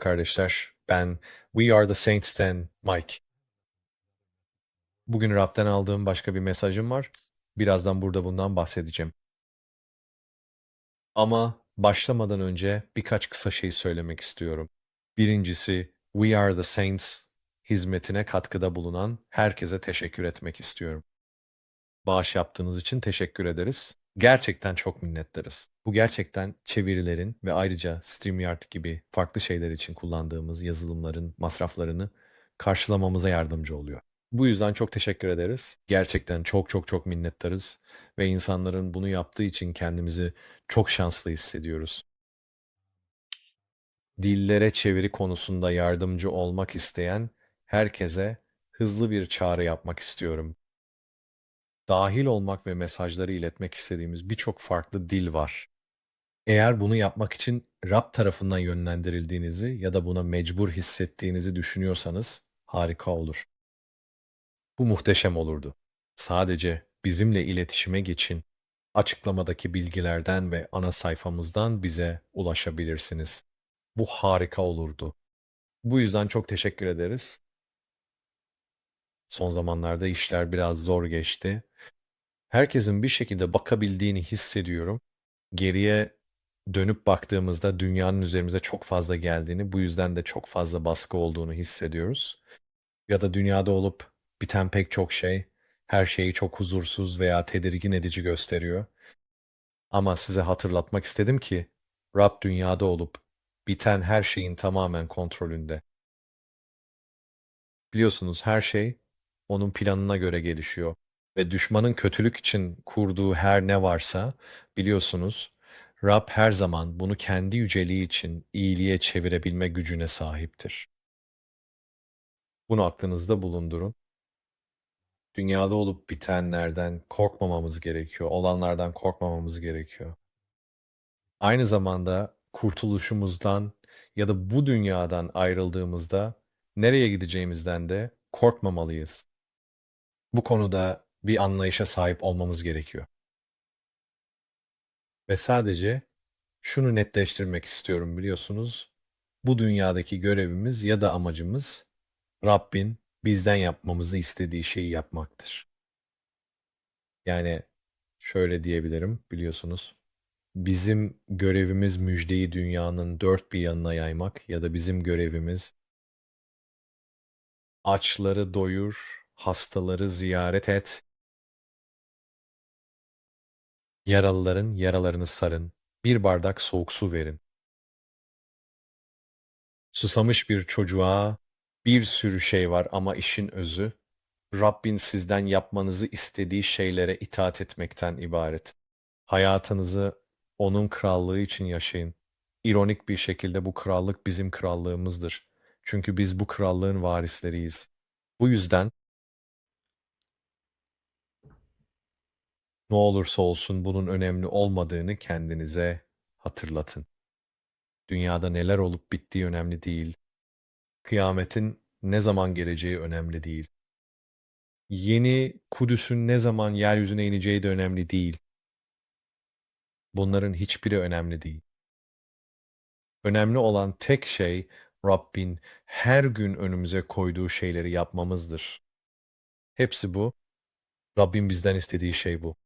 Kardeşler. Ben We Are The Saints'ten Mike. Bugün Rab'den aldığım başka bir mesajım var. Birazdan burada bundan bahsedeceğim. Ama başlamadan önce birkaç kısa şey söylemek istiyorum. Birincisi We Are The Saints hizmetine katkıda bulunan herkese teşekkür etmek istiyorum. Bağış yaptığınız için teşekkür ederiz. Gerçekten çok minnettarız. Bu gerçekten çevirilerin ve ayrıca StreamYard gibi farklı şeyler için kullandığımız yazılımların masraflarını karşılamamıza yardımcı oluyor. Bu yüzden çok teşekkür ederiz. Gerçekten çok çok çok minnettarız ve insanların bunu yaptığı için kendimizi çok şanslı hissediyoruz. Dillere çeviri konusunda yardımcı olmak isteyen herkese hızlı bir çağrı yapmak istiyorum dahil olmak ve mesajları iletmek istediğimiz birçok farklı dil var. Eğer bunu yapmak için Rab tarafından yönlendirildiğinizi ya da buna mecbur hissettiğinizi düşünüyorsanız harika olur. Bu muhteşem olurdu. Sadece bizimle iletişime geçin. Açıklamadaki bilgilerden ve ana sayfamızdan bize ulaşabilirsiniz. Bu harika olurdu. Bu yüzden çok teşekkür ederiz. Son zamanlarda işler biraz zor geçti. Herkesin bir şekilde bakabildiğini hissediyorum. Geriye dönüp baktığımızda dünyanın üzerimize çok fazla geldiğini, bu yüzden de çok fazla baskı olduğunu hissediyoruz. Ya da dünyada olup biten pek çok şey her şeyi çok huzursuz veya tedirgin edici gösteriyor. Ama size hatırlatmak istedim ki Rab dünyada olup biten her şeyin tamamen kontrolünde. Biliyorsunuz her şey onun planına göre gelişiyor ve düşmanın kötülük için kurduğu her ne varsa biliyorsunuz Rab her zaman bunu kendi yüceliği için iyiliğe çevirebilme gücüne sahiptir. Bunu aklınızda bulundurun. Dünyada olup bitenlerden korkmamamız gerekiyor. Olanlardan korkmamamız gerekiyor. Aynı zamanda kurtuluşumuzdan ya da bu dünyadan ayrıldığımızda nereye gideceğimizden de korkmamalıyız. Bu konuda bir anlayışa sahip olmamız gerekiyor. Ve sadece şunu netleştirmek istiyorum biliyorsunuz. Bu dünyadaki görevimiz ya da amacımız Rabbin bizden yapmamızı istediği şeyi yapmaktır. Yani şöyle diyebilirim biliyorsunuz. Bizim görevimiz müjdeyi dünyanın dört bir yanına yaymak ya da bizim görevimiz açları doyur, hastaları ziyaret et, Yaralıların yaralarını sarın, bir bardak soğuk su verin. Susamış bir çocuğa bir sürü şey var ama işin özü, Rabbin sizden yapmanızı istediği şeylere itaat etmekten ibaret. Hayatınızı onun krallığı için yaşayın. İronik bir şekilde bu krallık bizim krallığımızdır. Çünkü biz bu krallığın varisleriyiz. Bu yüzden Ne olursa olsun bunun önemli olmadığını kendinize hatırlatın. Dünyada neler olup bittiği önemli değil. Kıyametin ne zaman geleceği önemli değil. Yeni Kudüs'ün ne zaman yeryüzüne ineceği de önemli değil. Bunların hiçbiri önemli değil. Önemli olan tek şey Rabbin her gün önümüze koyduğu şeyleri yapmamızdır. Hepsi bu. Rabbin bizden istediği şey bu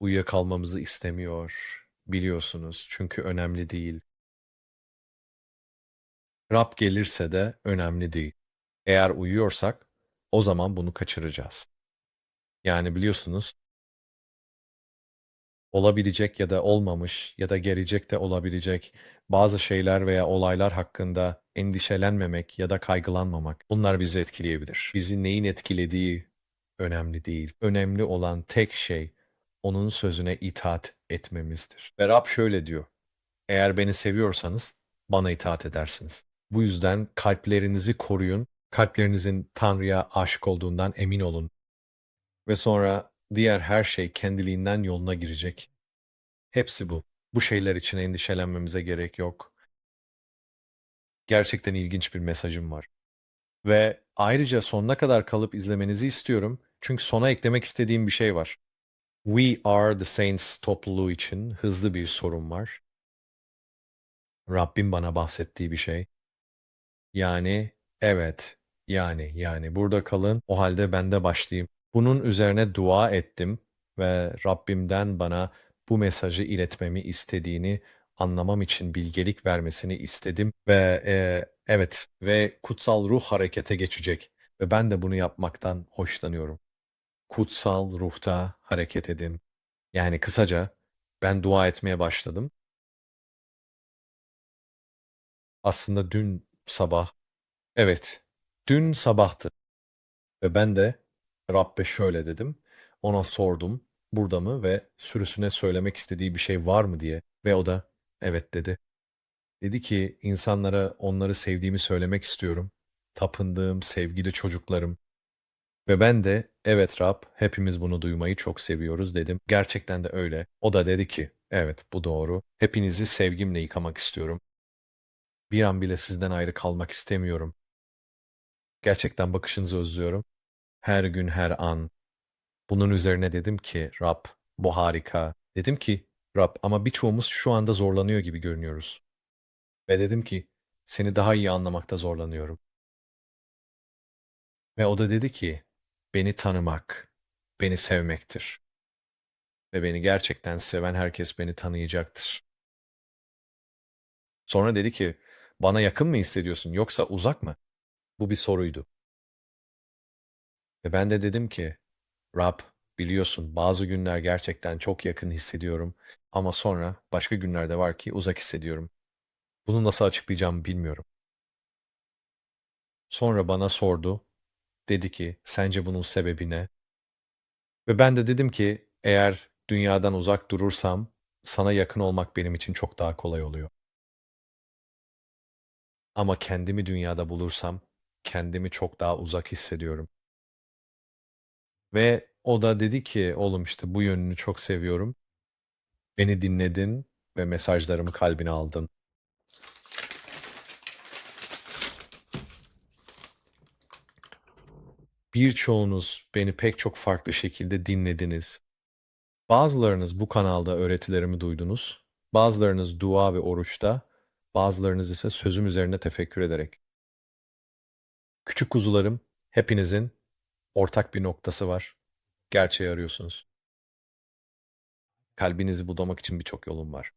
uyuyakalmamızı istemiyor, biliyorsunuz çünkü önemli değil. Rab gelirse de önemli değil. Eğer uyuyorsak o zaman bunu kaçıracağız. Yani biliyorsunuz olabilecek ya da olmamış ya da gelecek de olabilecek bazı şeyler veya olaylar hakkında endişelenmemek ya da kaygılanmamak bunlar bizi etkileyebilir. Bizi neyin etkilediği önemli değil. Önemli olan tek şey onun sözüne itaat etmemizdir. Ve Rab şöyle diyor. Eğer beni seviyorsanız bana itaat edersiniz. Bu yüzden kalplerinizi koruyun. Kalplerinizin Tanrı'ya aşık olduğundan emin olun. Ve sonra diğer her şey kendiliğinden yoluna girecek. Hepsi bu. Bu şeyler için endişelenmemize gerek yok. Gerçekten ilginç bir mesajım var. Ve ayrıca sonuna kadar kalıp izlemenizi istiyorum. Çünkü sona eklemek istediğim bir şey var. We Are The Saints topluluğu için hızlı bir sorun var. Rabbim bana bahsettiği bir şey. Yani evet, yani yani burada kalın. O halde ben de başlayayım. Bunun üzerine dua ettim ve Rabbimden bana bu mesajı iletmemi istediğini anlamam için bilgelik vermesini istedim ve e, evet ve kutsal ruh harekete geçecek ve ben de bunu yapmaktan hoşlanıyorum. Kutsal ruhta hareket edin. Yani kısaca ben dua etmeye başladım. Aslında dün sabah, evet, dün sabahtı ve ben de Rabbe şöyle dedim. Ona sordum, burada mı ve sürüsüne söylemek istediği bir şey var mı diye ve o da evet dedi. Dedi ki insanlara onları sevdiğimi söylemek istiyorum. Tapındığım sevgili çocuklarım. Ve ben de evet Rab hepimiz bunu duymayı çok seviyoruz dedim. Gerçekten de öyle. O da dedi ki evet bu doğru. Hepinizi sevgimle yıkamak istiyorum. Bir an bile sizden ayrı kalmak istemiyorum. Gerçekten bakışınızı özlüyorum. Her gün her an. Bunun üzerine dedim ki Rab bu harika. Dedim ki Rab ama birçoğumuz şu anda zorlanıyor gibi görünüyoruz. Ve dedim ki seni daha iyi anlamakta zorlanıyorum. Ve o da dedi ki beni tanımak, beni sevmektir. Ve beni gerçekten seven herkes beni tanıyacaktır. Sonra dedi ki bana yakın mı hissediyorsun yoksa uzak mı? Bu bir soruydu. Ve ben de dedim ki Rab biliyorsun bazı günler gerçekten çok yakın hissediyorum ama sonra başka günlerde var ki uzak hissediyorum. Bunu nasıl açıklayacağımı bilmiyorum. Sonra bana sordu. Dedi ki sence bunun sebebi ne? Ve ben de dedim ki eğer dünyadan uzak durursam sana yakın olmak benim için çok daha kolay oluyor. Ama kendimi dünyada bulursam kendimi çok daha uzak hissediyorum. Ve o da dedi ki oğlum işte bu yönünü çok seviyorum. Beni dinledin ve mesajlarımı kalbine aldın. Birçoğunuz beni pek çok farklı şekilde dinlediniz. Bazılarınız bu kanalda öğretilerimi duydunuz. Bazılarınız dua ve oruçta, bazılarınız ise sözüm üzerine tefekkür ederek. Küçük kuzularım, hepinizin ortak bir noktası var. Gerçeği arıyorsunuz. Kalbinizi budamak için birçok yolum var.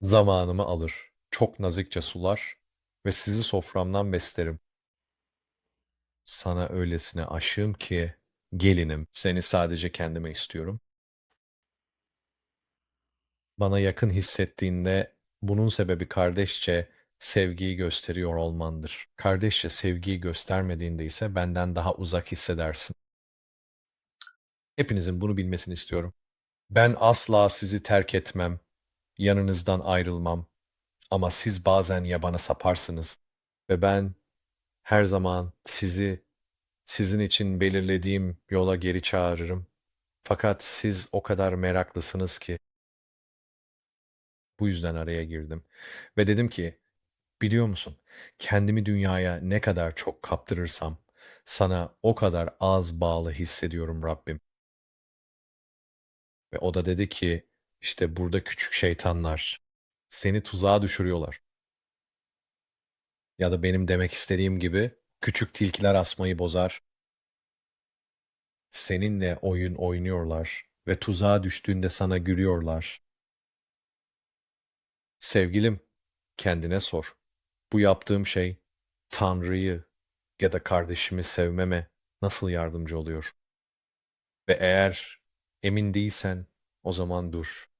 Zamanımı alır, çok nazikçe sular ve sizi soframdan beslerim. Sana öylesine aşığım ki gelinim, seni sadece kendime istiyorum. Bana yakın hissettiğinde bunun sebebi kardeşçe sevgiyi gösteriyor olmandır. Kardeşçe sevgiyi göstermediğinde ise benden daha uzak hissedersin. Hepinizin bunu bilmesini istiyorum. Ben asla sizi terk etmem, yanınızdan ayrılmam. Ama siz bazen yabana saparsınız ve ben her zaman sizi sizin için belirlediğim yola geri çağırırım. Fakat siz o kadar meraklısınız ki bu yüzden araya girdim ve dedim ki biliyor musun? Kendimi dünyaya ne kadar çok kaptırırsam sana o kadar az bağlı hissediyorum Rabbim. Ve o da dedi ki işte burada küçük şeytanlar seni tuzağa düşürüyorlar. Ya da benim demek istediğim gibi küçük tilkiler asmayı bozar. Seninle oyun oynuyorlar ve tuzağa düştüğünde sana gülüyorlar. Sevgilim, kendine sor. Bu yaptığım şey Tanrı'yı ya da kardeşimi sevmeme nasıl yardımcı oluyor? Ve eğer emin değilsen o zaman dur.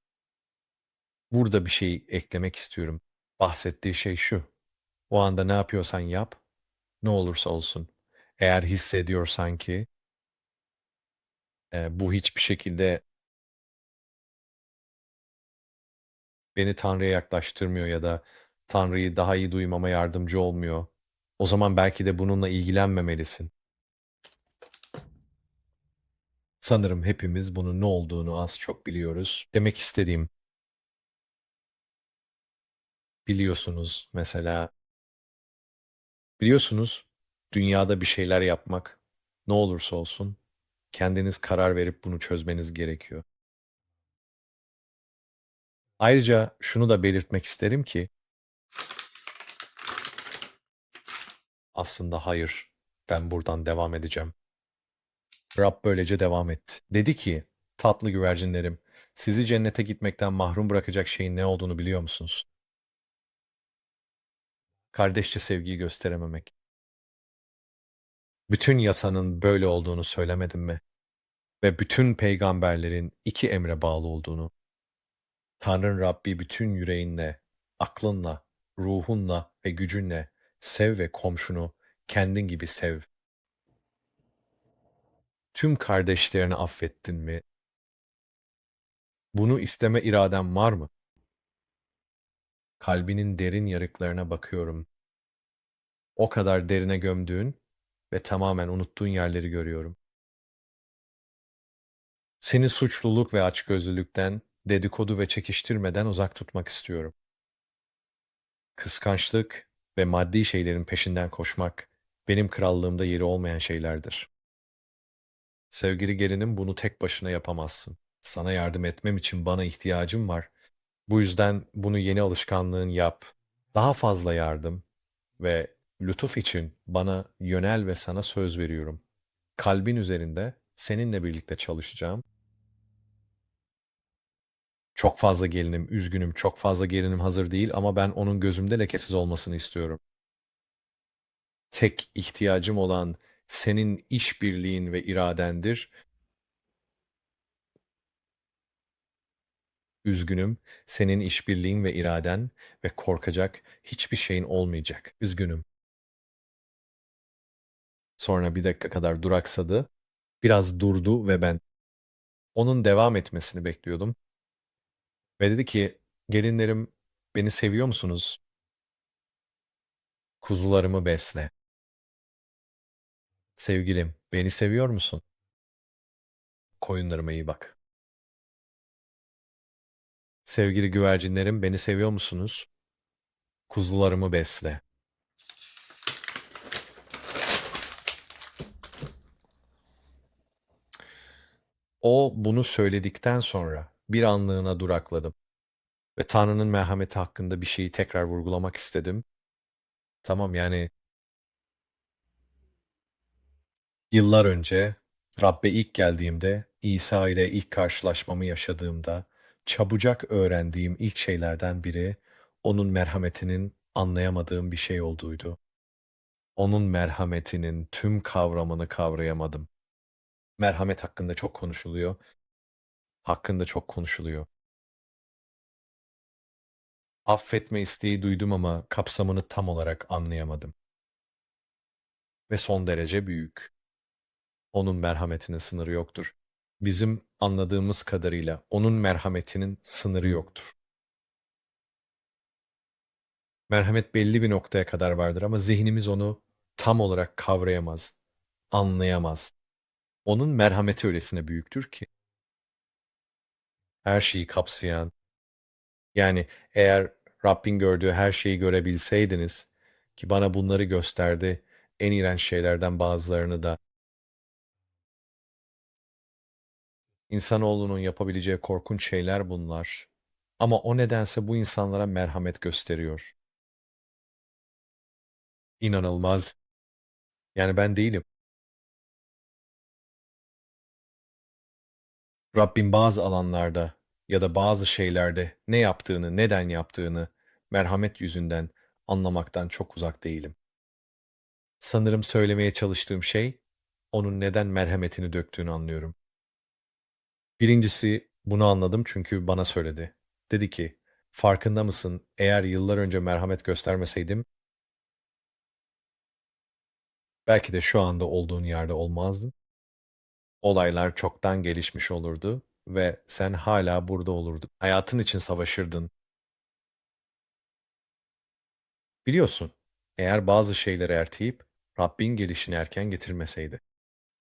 Burada bir şey eklemek istiyorum. Bahsettiği şey şu. O anda ne yapıyorsan yap, ne olursa olsun. Eğer hissediyorsan ki e, bu hiçbir şekilde beni Tanrı'ya yaklaştırmıyor ya da Tanrı'yı daha iyi duymama yardımcı olmuyor. O zaman belki de bununla ilgilenmemelisin. Sanırım hepimiz bunun ne olduğunu az çok biliyoruz. Demek istediğim, biliyorsunuz mesela, biliyorsunuz dünyada bir şeyler yapmak, ne olursa olsun, kendiniz karar verip bunu çözmeniz gerekiyor. Ayrıca şunu da belirtmek isterim ki aslında hayır, ben buradan devam edeceğim. Rab böylece devam etti. Dedi ki, tatlı güvercinlerim, sizi cennete gitmekten mahrum bırakacak şeyin ne olduğunu biliyor musunuz? Kardeşçe sevgiyi gösterememek. Bütün yasanın böyle olduğunu söylemedim mi? Ve bütün peygamberlerin iki emre bağlı olduğunu. Tanrın Rabbi bütün yüreğinle, aklınla, ruhunla ve gücünle sev ve komşunu kendin gibi sev. Tüm kardeşlerini affettin mi? Bunu isteme iraden var mı? Kalbinin derin yarıklarına bakıyorum. O kadar derine gömdüğün ve tamamen unuttuğun yerleri görüyorum. Seni suçluluk ve açgözlülükten, dedikodu ve çekiştirmeden uzak tutmak istiyorum. Kıskançlık ve maddi şeylerin peşinden koşmak benim krallığımda yeri olmayan şeylerdir. Sevgili gelinim bunu tek başına yapamazsın. Sana yardım etmem için bana ihtiyacım var. Bu yüzden bunu yeni alışkanlığın yap. Daha fazla yardım ve lütuf için bana yönel ve sana söz veriyorum. Kalbin üzerinde seninle birlikte çalışacağım. Çok fazla gelinim, üzgünüm, çok fazla gelinim hazır değil ama ben onun gözümde lekesiz olmasını istiyorum. Tek ihtiyacım olan senin işbirliğin ve iradendir. Üzgünüm, senin işbirliğin ve iraden ve korkacak hiçbir şeyin olmayacak. Üzgünüm. Sonra bir dakika kadar duraksadı. Biraz durdu ve ben onun devam etmesini bekliyordum. Ve dedi ki, gelinlerim beni seviyor musunuz? Kuzularımı besle. Sevgilim, beni seviyor musun? Koyunlarıma iyi bak. Sevgili güvercinlerim, beni seviyor musunuz? Kuzularımı besle. O bunu söyledikten sonra bir anlığına durakladım ve Tanrı'nın merhameti hakkında bir şeyi tekrar vurgulamak istedim. Tamam yani yıllar önce Rabbe ilk geldiğimde, İsa ile ilk karşılaşmamı yaşadığımda çabucak öğrendiğim ilk şeylerden biri onun merhametinin anlayamadığım bir şey olduğuydu. Onun merhametinin tüm kavramını kavrayamadım. Merhamet hakkında çok konuşuluyor. Hakkında çok konuşuluyor. Affetme isteği duydum ama kapsamını tam olarak anlayamadım. Ve son derece büyük. Onun merhametinin sınırı yoktur. Bizim anladığımız kadarıyla onun merhametinin sınırı yoktur. Merhamet belli bir noktaya kadar vardır ama zihnimiz onu tam olarak kavrayamaz, anlayamaz. Onun merhameti öylesine büyüktür ki. Her şeyi kapsayan, yani eğer Rabbin gördüğü her şeyi görebilseydiniz ki bana bunları gösterdi, en iğrenç şeylerden bazılarını da İnsanoğlunun yapabileceği korkunç şeyler bunlar. Ama o nedense bu insanlara merhamet gösteriyor. İnanılmaz. Yani ben değilim. Rabbim bazı alanlarda ya da bazı şeylerde ne yaptığını, neden yaptığını merhamet yüzünden anlamaktan çok uzak değilim. Sanırım söylemeye çalıştığım şey onun neden merhametini döktüğünü anlıyorum. Birincisi bunu anladım çünkü bana söyledi. Dedi ki, farkında mısın eğer yıllar önce merhamet göstermeseydim belki de şu anda olduğun yerde olmazdın. Olaylar çoktan gelişmiş olurdu ve sen hala burada olurdun. Hayatın için savaşırdın. Biliyorsun, eğer bazı şeyleri erteleyip Rabbin gelişini erken getirmeseydi.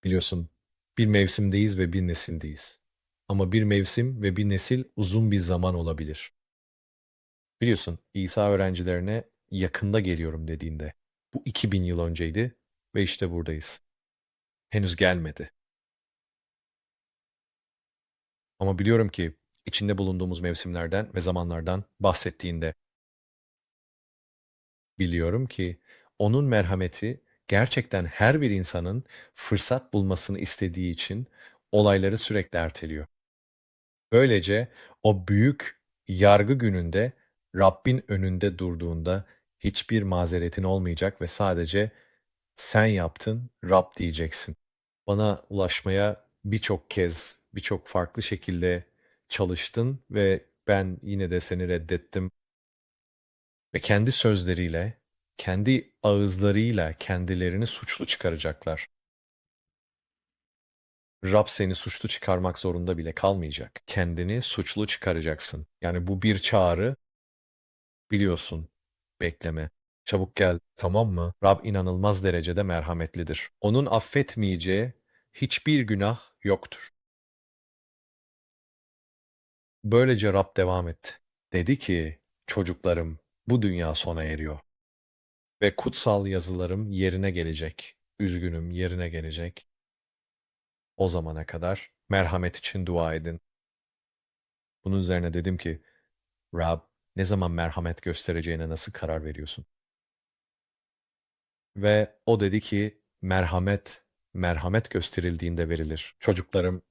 Biliyorsun, bir mevsimdeyiz ve bir nesildeyiz. Ama bir mevsim ve bir nesil uzun bir zaman olabilir. Biliyorsun, İsa öğrencilerine yakında geliyorum dediğinde bu 2000 yıl önceydi ve işte buradayız. Henüz gelmedi. Ama biliyorum ki içinde bulunduğumuz mevsimlerden ve zamanlardan bahsettiğinde biliyorum ki onun merhameti gerçekten her bir insanın fırsat bulmasını istediği için olayları sürekli erteliyor. Böylece o büyük yargı gününde Rabbin önünde durduğunda hiçbir mazeretin olmayacak ve sadece sen yaptın Rab diyeceksin. Bana ulaşmaya birçok kez, birçok farklı şekilde çalıştın ve ben yine de seni reddettim. Ve kendi sözleriyle, kendi ağızlarıyla kendilerini suçlu çıkaracaklar. Rab seni suçlu çıkarmak zorunda bile kalmayacak. Kendini suçlu çıkaracaksın. Yani bu bir çağrı, biliyorsun. Bekleme. Çabuk gel, tamam mı? Rab inanılmaz derecede merhametlidir. Onun affetmeyeceği hiçbir günah yoktur. Böylece Rab devam etti. Dedi ki, çocuklarım, bu dünya sona eriyor. Ve kutsal yazılarım yerine gelecek. Üzgünüm yerine gelecek. O zamana kadar merhamet için dua edin. Bunun üzerine dedim ki, Rab, ne zaman merhamet göstereceğine nasıl karar veriyorsun? Ve o dedi ki, merhamet, merhamet gösterildiğinde verilir. Çocuklarım,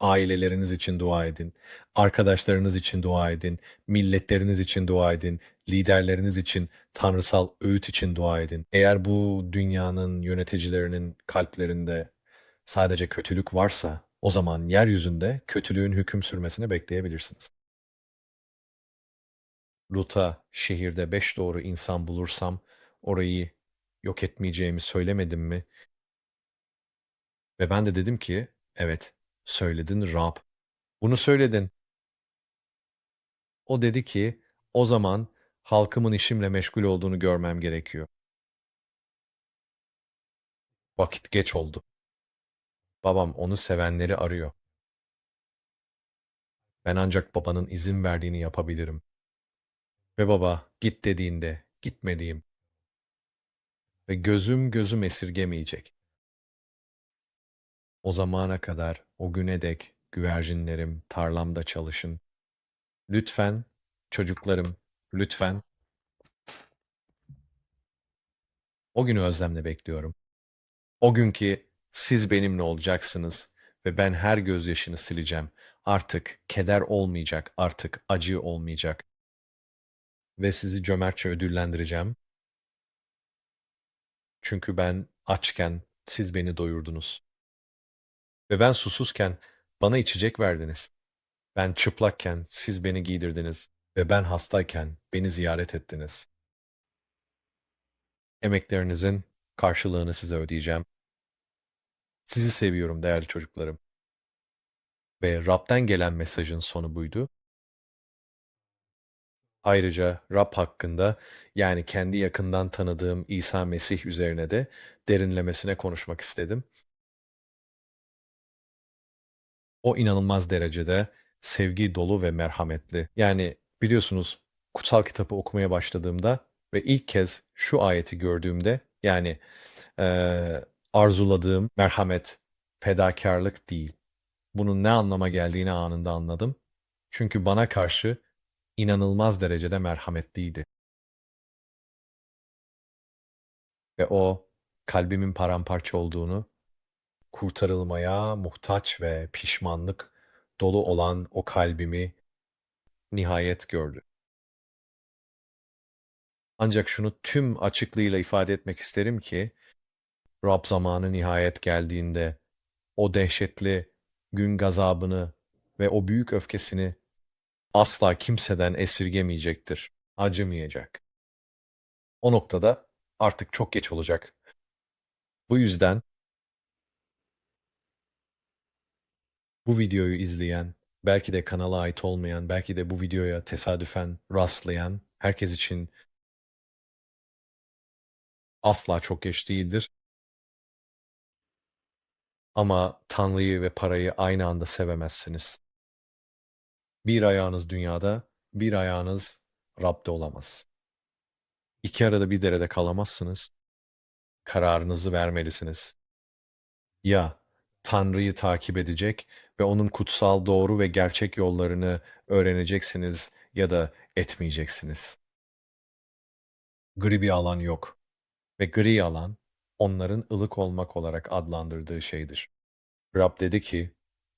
aileleriniz için dua edin, arkadaşlarınız için dua edin, milletleriniz için dua edin, liderleriniz için, tanrısal öğüt için dua edin. Eğer bu dünyanın yöneticilerinin kalplerinde sadece kötülük varsa, o zaman yeryüzünde kötülüğün hüküm sürmesini bekleyebilirsiniz. Lut'a şehirde beş doğru insan bulursam orayı yok etmeyeceğimi söylemedim mi? Ve ben de dedim ki, evet, söyledin Rab. Bunu söyledin. O dedi ki, o zaman halkımın işimle meşgul olduğunu görmem gerekiyor. Vakit geç oldu. Babam onu sevenleri arıyor. Ben ancak babanın izin verdiğini yapabilirim. Ve baba git dediğinde gitmediğim ve gözüm gözüm esirgemeyecek. O zamana kadar, o güne dek güvercinlerim tarlamda çalışın. Lütfen, çocuklarım, lütfen. O günü özlemle bekliyorum. O gün ki siz benimle olacaksınız ve ben her gözyaşını sileceğim. Artık keder olmayacak, artık acı olmayacak. Ve sizi cömertçe ödüllendireceğim. Çünkü ben açken siz beni doyurdunuz. Ve ben susuzken bana içecek verdiniz. Ben çıplakken siz beni giydirdiniz ve ben hastayken beni ziyaret ettiniz. Emeklerinizin karşılığını size ödeyeceğim. Sizi seviyorum değerli çocuklarım. Ve Rab'den gelen mesajın sonu buydu. Ayrıca Rab hakkında yani kendi yakından tanıdığım İsa Mesih üzerine de derinlemesine konuşmak istedim. O inanılmaz derecede sevgi dolu ve merhametli. Yani biliyorsunuz kutsal kitabı okumaya başladığımda ve ilk kez şu ayeti gördüğümde yani eee, arzuladığım merhamet, fedakarlık değil. Bunun ne anlama geldiğini anında anladım. Çünkü bana karşı inanılmaz derecede merhametliydi. Ve o kalbimin paramparça olduğunu, kurtarılmaya muhtaç ve pişmanlık dolu olan o kalbimi nihayet gördü. Ancak şunu tüm açıklığıyla ifade etmek isterim ki Rab zamanı nihayet geldiğinde o dehşetli gün gazabını ve o büyük öfkesini asla kimseden esirgemeyecektir, acımayacak. O noktada artık çok geç olacak. Bu yüzden bu videoyu izleyen, belki de kanala ait olmayan, belki de bu videoya tesadüfen rastlayan herkes için asla çok geç değildir. Ama Tanrı'yı ve parayı aynı anda sevemezsiniz. Bir ayağınız dünyada, bir ayağınız Rab'de olamaz. İki arada bir derede kalamazsınız. Kararınızı vermelisiniz. Ya Tanrı'yı takip edecek ve onun kutsal, doğru ve gerçek yollarını öğreneceksiniz ya da etmeyeceksiniz. Gri bir alan yok ve gri alan onların ılık olmak olarak adlandırdığı şeydir. Rab dedi ki,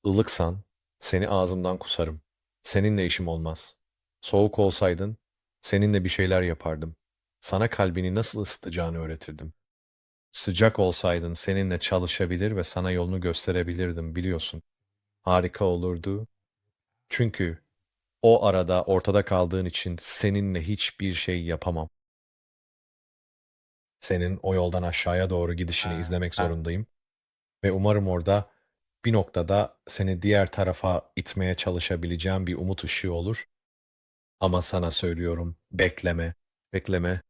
ılıksan seni ağzımdan kusarım. Seninle işim olmaz. Soğuk olsaydın seninle bir şeyler yapardım. Sana kalbini nasıl ısıtacağını öğretirdim. Sıcak olsaydın seninle çalışabilir ve sana yolunu gösterebilirdim biliyorsun. Harika olurdu. Çünkü o arada ortada kaldığın için seninle hiçbir şey yapamam. Senin o yoldan aşağıya doğru gidişini izlemek zorundayım. Ve umarım orada bir noktada seni diğer tarafa itmeye çalışabileceğim bir umut ışığı olur. Ama sana söylüyorum, bekleme, bekleme.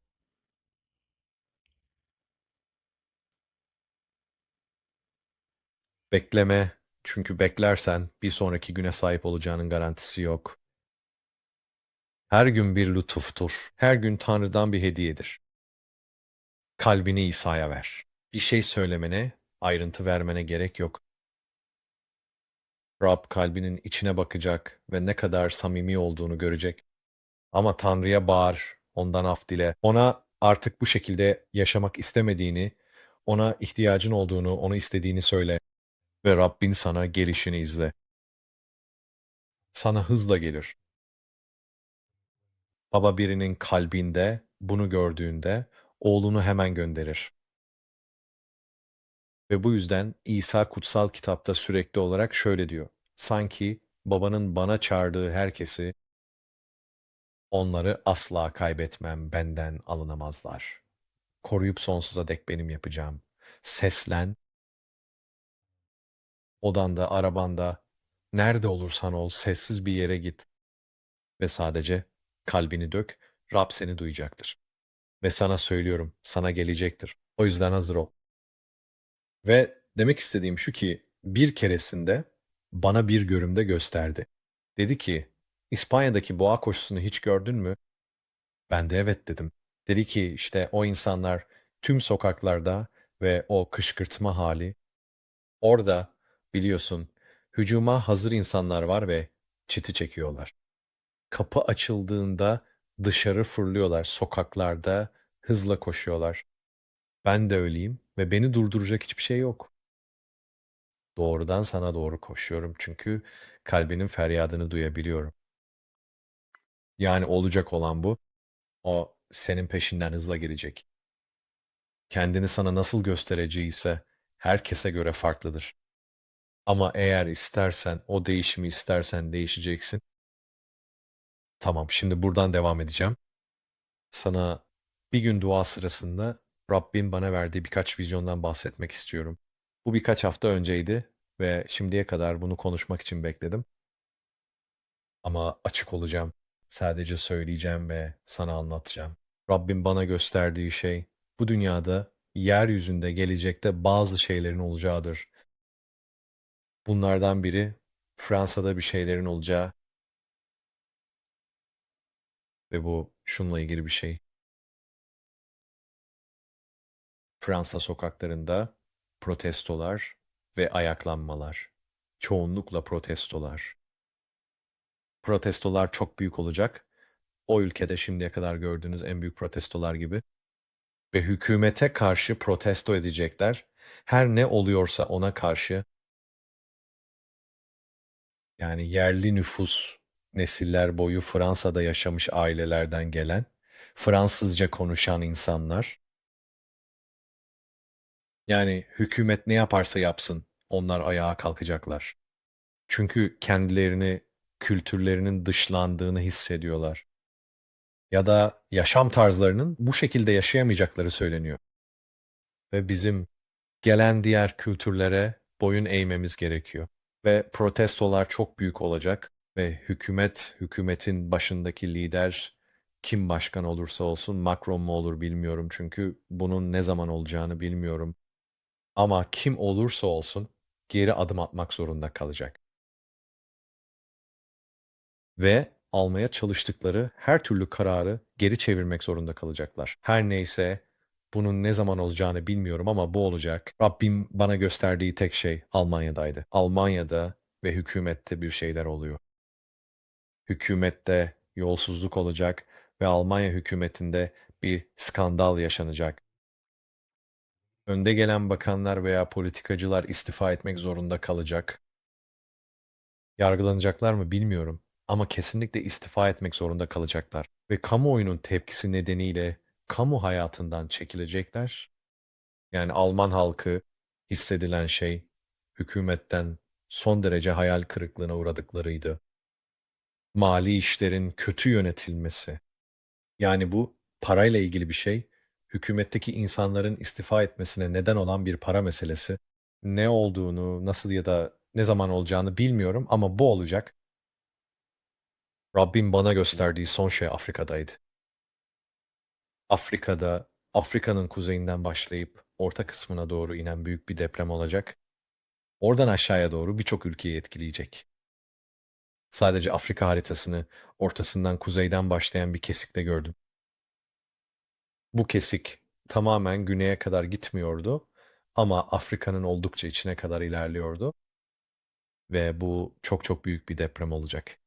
Bekleme. Çünkü beklersen bir sonraki güne sahip olacağının garantisi yok. Her gün bir lütuftur. Her gün Tanrı'dan bir hediyedir. Kalbini İsa'ya ver. Bir şey söylemene, ayrıntı vermene gerek yok. Rab kalbinin içine bakacak ve ne kadar samimi olduğunu görecek. Ama Tanrı'ya bağır, ondan af dile. Ona artık bu şekilde yaşamak istemediğini, ona ihtiyacın olduğunu, onu istediğini söyle. Ve Rabbin sana gelişini izle. Sana hızla gelir. Baba birinin kalbinde bunu gördüğünde oğlunu hemen gönderir. Ve bu yüzden İsa kutsal kitapta sürekli olarak şöyle diyor. Sanki babanın bana çağırdığı herkesi onları asla kaybetmem, benden alınamazlar. Koruyup sonsuza dek benim yapacağım. Seslen, odanda, arabanda, nerede olursan ol, sessiz bir yere git ve sadece kalbini dök, Rab seni duyacaktır. Ve sana söylüyorum, sana gelecektir. O yüzden hazır ol. Ve demek istediğim şu ki bir keresinde bana bir görümde gösterdi. Dedi ki, İspanya'daki boğa koşusunu hiç gördün mü? Ben de evet dedim. Dedi ki işte o insanlar tüm sokaklarda ve o kışkırtma hali. Orada biliyorsun hücuma hazır insanlar var ve çiti çekiyorlar. Kapı açıldığında dışarı fırlıyorlar sokaklarda hızla koşuyorlar. Ben de öyleyim ve beni durduracak hiçbir şey yok. Doğrudan sana doğru koşuyorum çünkü kalbinin feryadını duyabiliyorum. Yani olacak olan bu. O senin peşinden hızla gelecek. Kendini sana nasıl göstereceği ise herkese göre farklıdır. Ama eğer istersen, o değişimi istersen değişeceksin. Tamam, şimdi buradan devam edeceğim. Sana bir gün dua sırasında Rabbin bana verdiği birkaç vizyondan bahsetmek istiyorum. Bu birkaç hafta önceydi ve şimdiye kadar bunu konuşmak için bekledim. Ama açık olacağım. Sadece söyleyeceğim ve sana anlatacağım. Rabbim bana gösterdiği şey bu dünyada yeryüzünde gelecekte bazı şeylerin olacağıdır. Bunlardan biri Fransa'da bir şeylerin olacağı ve bu şunla ilgili bir şey. Fransa sokaklarında protestolar ve ayaklanmalar. Çoğunlukla protestolar. Protestolar çok büyük olacak. O ülkede şimdiye kadar gördüğünüz en büyük protestolar gibi. Ve hükümete karşı protesto edecekler. Her ne oluyorsa ona karşı yani yerli nüfus nesiller boyu Fransa'da yaşamış ailelerden gelen, Fransızca konuşan insanlar. Yani hükümet ne yaparsa yapsın onlar ayağa kalkacaklar. Çünkü kendilerini kültürlerinin dışlandığını hissediyorlar. Ya da yaşam tarzlarının bu şekilde yaşayamayacakları söyleniyor. Ve bizim gelen diğer kültürlere boyun eğmemiz gerekiyor. Ve protestolar çok büyük olacak ve hükümet, hükümetin başındaki lider kim başkan olursa olsun Macron mu olur bilmiyorum çünkü bunun ne zaman olacağını bilmiyorum. Ama kim olursa olsun geri adım atmak zorunda kalacak. Ve almaya çalıştıkları her türlü kararı geri çevirmek zorunda kalacaklar. Her neyse bunun ne zaman olacağını bilmiyorum ama bu olacak. Rabbim bana gösterdiği tek şey Almanya'daydı. Almanya'da ve hükümette bir şeyler oluyor. Hükümette yolsuzluk olacak ve Almanya hükümetinde bir skandal yaşanacak. Önde gelen bakanlar veya politikacılar istifa etmek zorunda kalacak. Yargılanacaklar mı bilmiyorum ama kesinlikle istifa etmek zorunda kalacaklar ve kamuoyunun tepkisi nedeniyle kamu hayatından çekilecekler. Yani Alman halkı hissedilen şey hükümetten son derece hayal kırıklığına uğradıklarıydı. Mali işlerin kötü yönetilmesi. Yani bu parayla ilgili bir şey. Hükümetteki insanların istifa etmesine neden olan bir para meselesi. Ne olduğunu, nasıl ya da ne zaman olacağını bilmiyorum ama bu olacak. Rabbim bana gösterdiği son şey Afrika'daydı. Afrika'da, Afrika'nın kuzeyinden başlayıp orta kısmına doğru inen büyük bir deprem olacak. Oradan aşağıya doğru birçok ülkeyi etkileyecek. Sadece Afrika haritasını ortasından kuzeyden başlayan bir kesikte gördüm. Bu kesik tamamen güneye kadar gitmiyordu ama Afrika'nın oldukça içine kadar ilerliyordu. Ve bu çok çok büyük bir deprem olacak.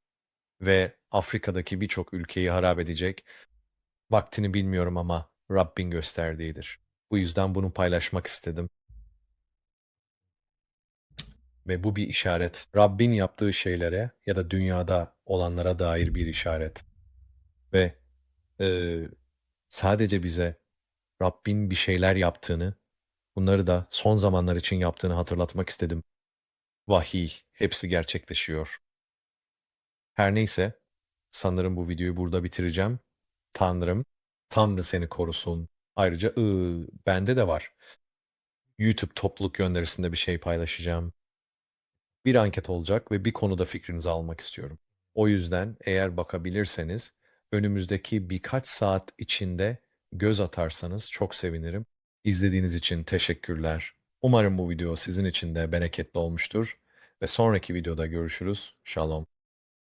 Ve Afrika'daki birçok ülkeyi harap edecek. Vaktini bilmiyorum ama Rabbin gösterdiğidir. Bu yüzden bunu paylaşmak istedim. Ve bu bir işaret. Rabbin yaptığı şeylere ya da dünyada olanlara dair bir işaret. Ve e, sadece bize Rabbin bir şeyler yaptığını, bunları da son zamanlar için yaptığını hatırlatmak istedim. Vahiy, hepsi gerçekleşiyor. Her neyse, sanırım bu videoyu burada bitireceğim. Tanrım, Tanrı seni korusun. Ayrıca ıı, bende de var. YouTube topluluk gönderisinde bir şey paylaşacağım. Bir anket olacak ve bir konuda fikrinizi almak istiyorum. O yüzden eğer bakabilirseniz önümüzdeki birkaç saat içinde göz atarsanız çok sevinirim. İzlediğiniz için teşekkürler. Umarım bu video sizin için de bereketli olmuştur ve sonraki videoda görüşürüz. Shalom.